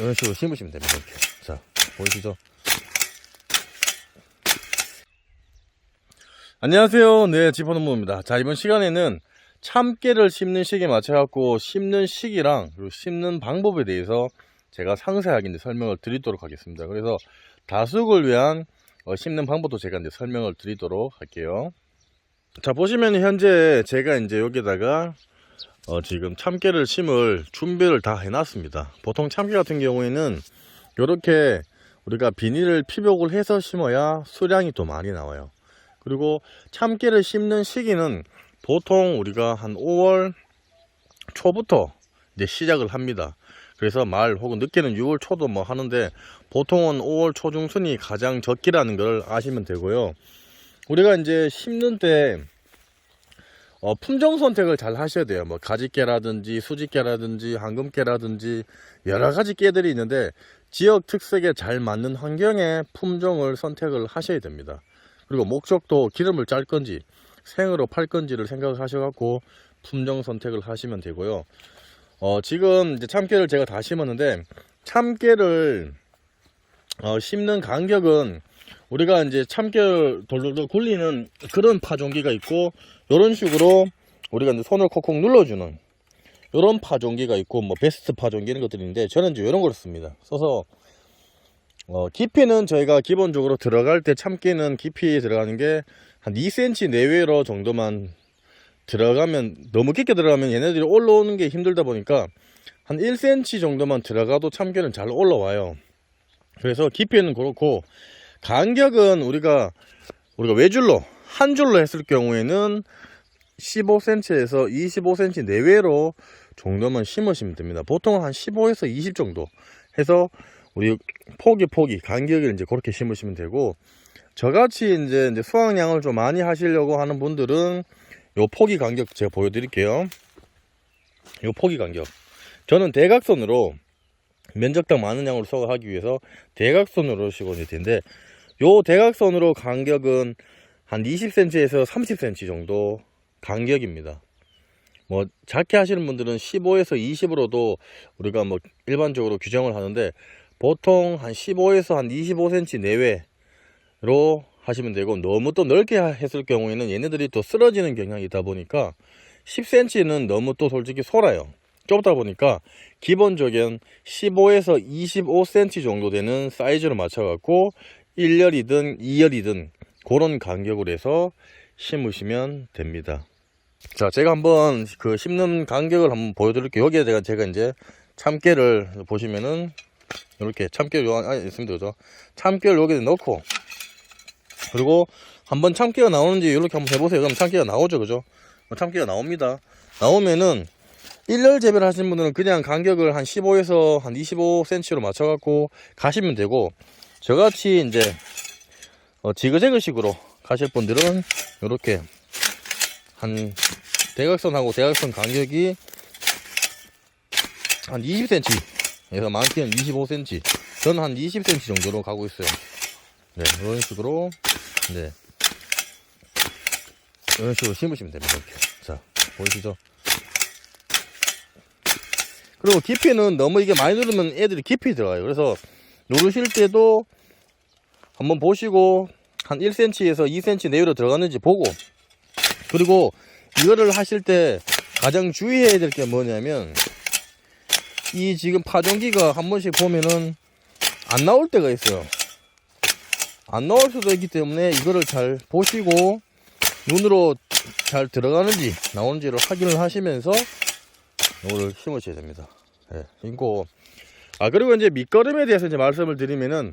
이런 식으로 심으시면 됩니다. 이렇게. 자, 보이시죠? 안녕하세요. 네, 지퍼노무입니다. 자, 이번 시간에는 참깨를 심는 시기에 맞춰갖고 심는 시기랑 그리고 심는 방법에 대해서 제가 상세하게 이제 설명을 드리도록 하겠습니다. 그래서 다숙을 위한 어, 심는 방법도 제가 이제 설명을 드리도록 할게요. 자, 보시면 현재 제가 이제 여기다가 어, 지금 참깨를 심을 준비를 다 해놨습니다. 보통 참깨 같은 경우에는 이렇게 우리가 비닐을 피복을 해서 심어야 수량이 또 많이 나와요. 그리고 참깨를 심는 시기는 보통 우리가 한 5월 초부터 이제 시작을 합니다. 그래서 말 혹은 늦게는 6월 초도 뭐 하는데 보통은 5월 초중순이 가장 적기라는 걸 아시면 되고요. 우리가 이제 심는 때 어, 품종 선택을 잘 하셔야 돼요. 뭐 가지깨라든지 수지깨라든지 황금깨라든지 여러 가지 깨들이 있는데 지역 특색에 잘 맞는 환경의 품종을 선택을 하셔야 됩니다. 그리고 목적도 기름을 짤 건지 생으로 팔 건지를 생각하셔갖고 품종 선택을 하시면 되고요. 어, 지금 이제 참깨를 제가 다 심었는데 참깨를 어, 심는 간격은 우리가 이제 참깨를 돌돌돌 굴리는 그런 파종기가 있고 이런 식으로 우리가 이제 손을 콕콕 눌러주는 이런 파종기가 있고 뭐 베스트 파종기 이런 것들이 있는데 저는 이제 이런 걸 씁니다. 써서 어, 깊이는 저희가 기본적으로 들어갈 때 참깨는 깊이 들어가는 게 한 2cm 내외로 정도만 들어가면 너무 깊게 들어가면 얘네들이 올라오는 게 힘들다 보니까 한 1cm 정도만 들어가도 참깨는 잘 올라와요. 그래서 깊이는 그렇고 간격은 우리가 우리가 외줄로 한 줄로 했을 경우에는 15cm에서 25cm 내외로 정도만 심으시면 됩니다. 보통 한 15에서 20 정도 해서 우리 포기 포기 간격을 이제 그렇게 심으시면 되고 저같이 이제, 이제 수확량을 좀 많이 하시려고 하는 분들은 요 포기 간격 제가 보여드릴게요. 요 포기 간격. 저는 대각선으로 면적당 많은 양으로 수확하기 위해서 대각선으로 있을 텐데 요 대각선으로 간격은 한 20cm에서 30cm 정도 간격입니다. 뭐 작게 하시는 분들은 15에서 20으로도 우리가 뭐 일반적으로 규정을 하는데 보통 한 15에서 한 25cm 내외로 하시면 되고 너무 또 넓게 했을 경우에는 얘네들이 또 쓰러지는 경향이 있다 보니까 10cm는 너무 또 솔직히 솔아요. 좁다 보니까 기본적인 15에서 25cm 정도 되는 사이즈로 맞춰갖고 1열이든 2열이든 그런 간격으로 해서 심으시면 됩니다. 자, 제가 한번 그 심는 간격을 한번 보여드릴게요. 여기에 제가, 제가 이제 참깨를 보시면은 이렇게 참깨를 요 안에 있습니다. 그죠? 참깨를 여기에 넣고 그리고 한번 참깨가 나오는지 이렇게 한번 해보세요. 그럼 참깨가 나오죠. 그죠? 참깨가 나옵니다. 나오면은 일렬 재배를 하시는 분들은 그냥 간격을 한 15에서 한 25cm로 맞춰갖고 가시면 되고 저같이 이제 어, 지그재그 식으로 가실 분들은 이렇게 한 대각선하고 대각선 간격이 한 20cm에서 많게는 25cm 저는 한 20cm 정도로 가고 있어요. 네 이런 식으로 네. 이런 식으로 심으시면 됩니다 이렇게. 자 보이시죠 그리고 깊이는 너무 이게 많이 누르면 애들이 깊이 들어가요. 그래서 누르실 때도 한번 보시고 한 1cm에서 2cm 내외로 들어갔는지 보고 그리고 이거를 하실 때 가장 주의해야 될 게 뭐냐면 이 지금 파종기가 한 번씩 보면은 안 나올 때가 있어요. 안 나올 수도 있기 때문에 이거를 잘 보시고 눈으로 잘 들어가는지 나오는지를 확인을 하시면서 이거를 심으셔야 됩니다 예, 심고 아 그리고 이제 밑거름에 대해서 이제 말씀을 드리면은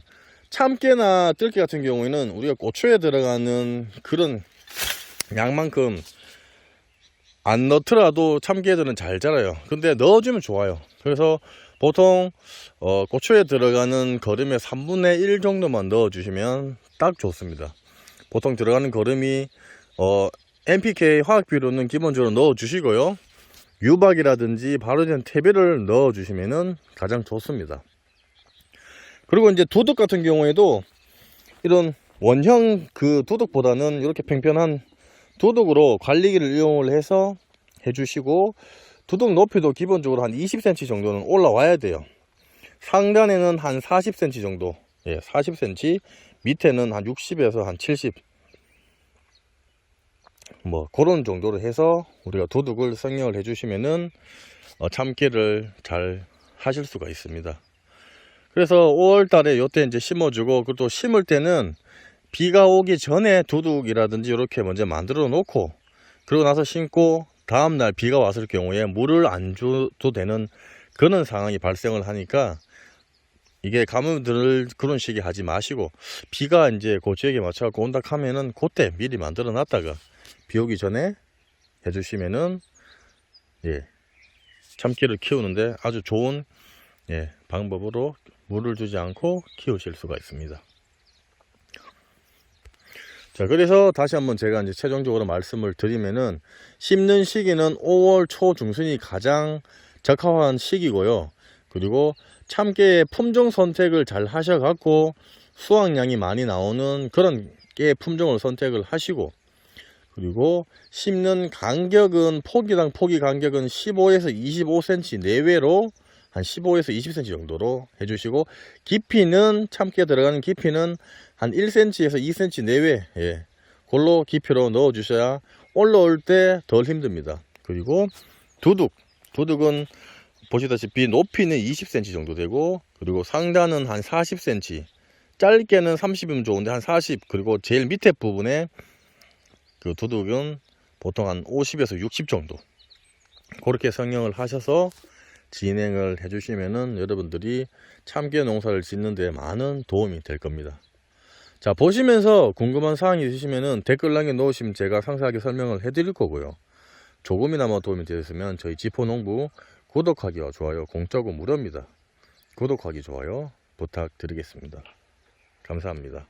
참깨나 뜰깨 같은 경우에는 우리가 고초에 들어가는 그런 양만큼 안 넣더라도 참깨들은 잘 자라요. 근데 넣어주면 좋아요. 그래서 보통 어, 고초에 들어가는 거름의 3분의 1 정도만 넣어주시면 딱 좋습니다. 보통 들어가는 거름이 어, NPK 화학 비료는 기본적으로 넣어주시고요. 유박이라든지 바로 된 퇴비를 넣어 주시면 가장 좋습니다. 그리고 이제 두둑 같은 경우에도 이런 원형 그 두둑보다는 이렇게 팽편한 두둑으로 관리기를 이용을 해서 해주시고 두둑 높이도 기본적으로 한 20cm 정도는 올라와야 돼요. 상단에는 한 40cm 정도, 예, 40cm, 밑에는 한 60에서 한 70. 뭐 그런 정도로 해서 우리가 도둑을 성형을 해주시면은 어, 참깨를 잘 하실 수가 있습니다. 그래서 5월 달에 요때 이제 심어주고 그리고 또 심을 때는 비가 오기 전에 두둑이라든지 이렇게 먼저 만들어 놓고 그러고 나서 심고 다음날 비가 왔을 경우에 물을 안 줘도 되는 그런 상황이 발생을 하니까 이게 가뭄들 그런 식이 하지 마시고 비가 이제 그 지역에 맞춰갖고 온다 하면은 그때 미리 만들어 놨다가 비 오기 전에 해주시면은 예 참깨를 키우는데 아주 좋은 예 방법으로 물을 주지 않고 키우실 수가 있습니다. 자, 그래서 다시 한번 제가 이제 최종적으로 말씀을 드리면은 심는 시기는 5월 초 중순이 가장 적합한 시기고요. 그리고 참깨의 품종 선택을 잘 하셔갖고 수확량이 많이 나오는 그런 깨 품종을 선택을 하시고 그리고 심는 간격은 포기당 포기 간격은 15에서 25cm 내외로 한 15에서 20cm 정도로 해주시고 깊이는 참깨 들어가는 깊이는 한 1cm에서 2cm 내외 예, 골로 깊이로 넣어 주셔야 올라올 때 덜 힘듭니다. 그리고 두둑 두둑은 보시다시피 높이는 20cm 정도 되고 그리고 상단은 한 40cm 짧게는 30이면 좋은데 한 40 그리고 제일 밑에 부분에 그 두둑은 보통 한 50에서 60 정도 그렇게 성형을 하셔서 진행을 해주시면은 여러분들이 참깨 농사를 짓는 데 많은 도움이 될 겁니다. 자, 보시면서 궁금한 사항이 있으시면은 댓글란에 넣으시면 제가 상세하게 설명을 해드릴 거고요. 조금이나마 도움이 되었으면 저희 지포농부 구독하기와 좋아요 공짜고 무료입니다. 구독하기 좋아요 부탁드리겠습니다. 감사합니다.